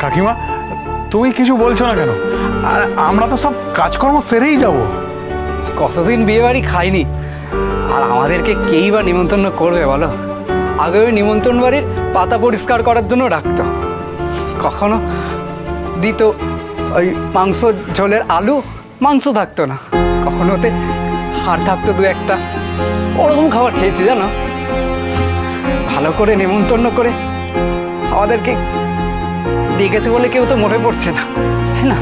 কাকিমা, তুমি কিছু বলছো না কেন? আর আমরা তো সব কাজকর্ম সেরেই যাব। কতদিন বিয়ে বাড়ি খাইনি? আর আমাদেরকে কেই বা নিমন্ত্রণ করবে বলো? আগে ওই নিমন্ত্রণ বাড়ির পাতা পরিষ্কার করার জন্য রাখতো কখনো দিত ওই মাংস ঝোলের আলু, মাংস থাকতো না। কখনো ওতে হাড় থাকতো দু একটা। ওরকম খাবার খেয়েছি জানো? ভালো করে নিমন্ত্রণ করে আমাদেরকে ডেকেছে বলে কেউ তো মনে পড়ছে না তাই না?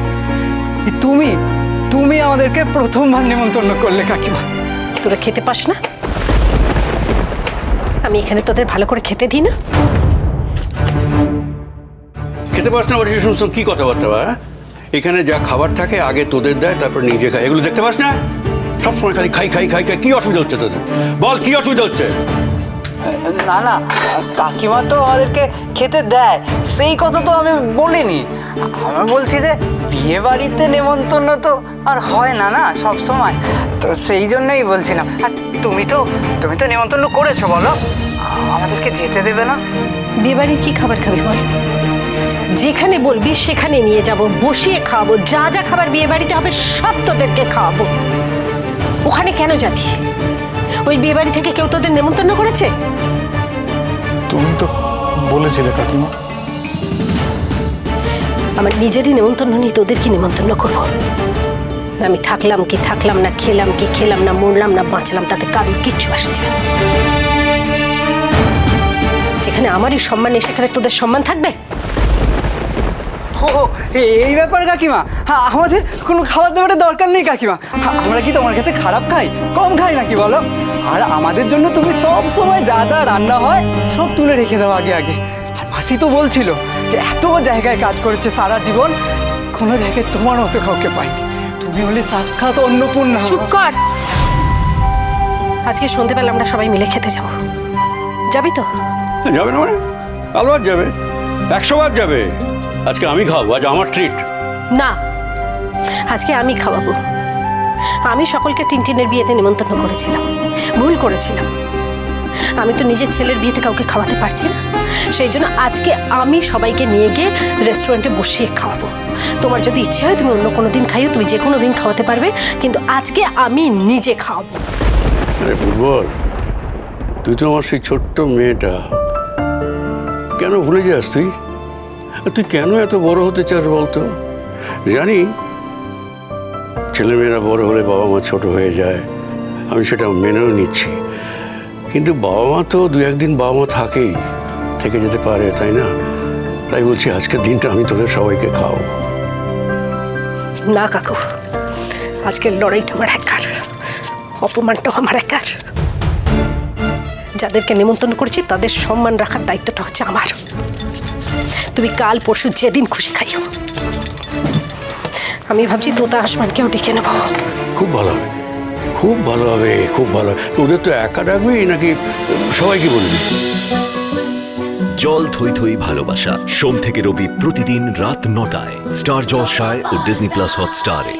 তুমি তুমি আমাদেরকে প্রথমবার নিমন্ত্রণ করলে কাকিমা। তোরা খেতে পাস না? আমি এখানে তোদের ভালো করে খেতে দিই না? খেতে পাস না বলছিস সমস্ত কি কথাবার্তা বা হ্যাঁ? এখানে যা খাবার থাকে আগে তোদের দেয় তারপর নিজে খায়। এগুলো দেখতে পাস না? সবসময় খালি খাই খাই খাই খাই। কি অসুবিধা হচ্ছে তোদের? বল কি অসুবিধা হচ্ছে? না না কাকিমা তো আমাদেরকে খেতে দেয়। সেই কথা তো আমি বলিনি। আমি বলছি যে, বিয়ে বাড়িতে নেমন্তন্ন তো আর হয় না না, সব সময়। তো সেই জন্যই বলছিলাম। আর তুমি তো তুমি তো নেমন্তন্ন করেছ, বলো। আমাদেরকে যেতে দেবে না। বিয়েবাড়ির কি খাবার খাবি বল? যেখানে বলবি সেখানে নিয়ে যাব, বসিয়ে খাওয়াবো, যা যা খাবার বিয়ে বাড়িতে হবে সব তোদেরকে খাওয়াবো। ওখানে কেন যাবি? ওই বিয়ে বাড়ি থেকে কেউ তোদের নেমন্তন্ন করেছে? তুমি তো বলেছিলে কাকিমা। আমার নিজেরই নেমন্তন্ন নেই তোদের কি নেমন্তন্ন করব। আমি থাকলাম কি থাকলাম না খেলাম কি খেলাম না মরলাম না বাঁচলাম তাতে কারোর কিচ্ছু আসছে। যেখানে আমারই সম্মান নেই সেখানে তোদের সম্মান থাকবে? এই ব্যাপার কাকিমা। হ্যাঁ আমাদের কোনো খাবার দাবারের দরকার নেই কাকিমা। হ্যাঁ, আমরা কি তোমার কাছে খারাপ খাই? কম খাই নাকি বলো? আর আমাদের জন্য তুমি সব সময় যা যা রান্না হয় সব তুলে রেখে দাও আগে আগে। আর মাসি তো বলছিল যে এত জায়গায় কাজ করেছে সারা জীবন কোনো জায়গায় তোমার মতো কাউকে পাইনি। তুমি হলে সাক্ষাৎ অন্নপূর্ণা। চুপ কর। আজকে সন্ধেবেলা আমরা সবাই মিলে খেতে যাব। যাবি তো? যাবে না মানে? আলবার যাবে। একশো বার যাবে। আজকে আমি খাব আজ আমার ট্রিট না আজকে আমি খাওয়াবো। আমি সকলকে টিনটিনের বিয়েতে নিমন্ত্রণ করেছিলাম ভুল করেছিলাম। আমি তো নিজের ছেলের বিয়েতে কাউকে খাওয়াতে পারছি না। সেই জন্য আজকে আমি সবাইকে নিয়ে গিয়ে রেস্টুরেন্টে বসিয়ে খাওয়াবো। তোমার যদি ইচ্ছে হয় তুমি অন্য কোনো দিন খাইও তুমি যে কোনো দিন খাওয়াতে পারবে কিন্তু আজকে আমি নিজে খাওয়াবো। আরে ফুটবল তুই তো আমার সেই ছোট্ট মেয়েটা। কেন ভুলে যাস তুই? তুই কেন এত বড় হতে চাস বলতো? জানি ছেলেমেয়েরা বড় হলে বাবা মা ছোট হয়ে যায়। আমি সেটা মেনেও নিচ্ছি। কিন্তু বাবা মা তো দু একদিন বাবা মা থাকেই থেকে যেতে পারে তাই না? তাই বলছি আজকের দিনটা আমি তোদের সবাইকে খাও না কাকু আজকের লড়াইটা আমার একার অপমানটাও আমার একার। যাদেরকে নিমন্ত্রণ করেছি তাদের সম্মান রাখার দায়িত্বটা হচ্ছে আমার। তুমি কাল পরশু যেদিন খুশি খাইও। আমি ভাবছি তোতা আসমানকেও ডেকে নেব। খুব ভালো হবে। খুব ভালো হবে খুব ভালো হবে। তো ওদের তো একা ডাকবি নাকি সবাইকে বলবি? জল থই থই ভালোবাসা। সোম থেকে রবি প্রতিদিন রাত নটায়। স্টার জলসায় ও ডিজনি প্লাস হটস্টারে।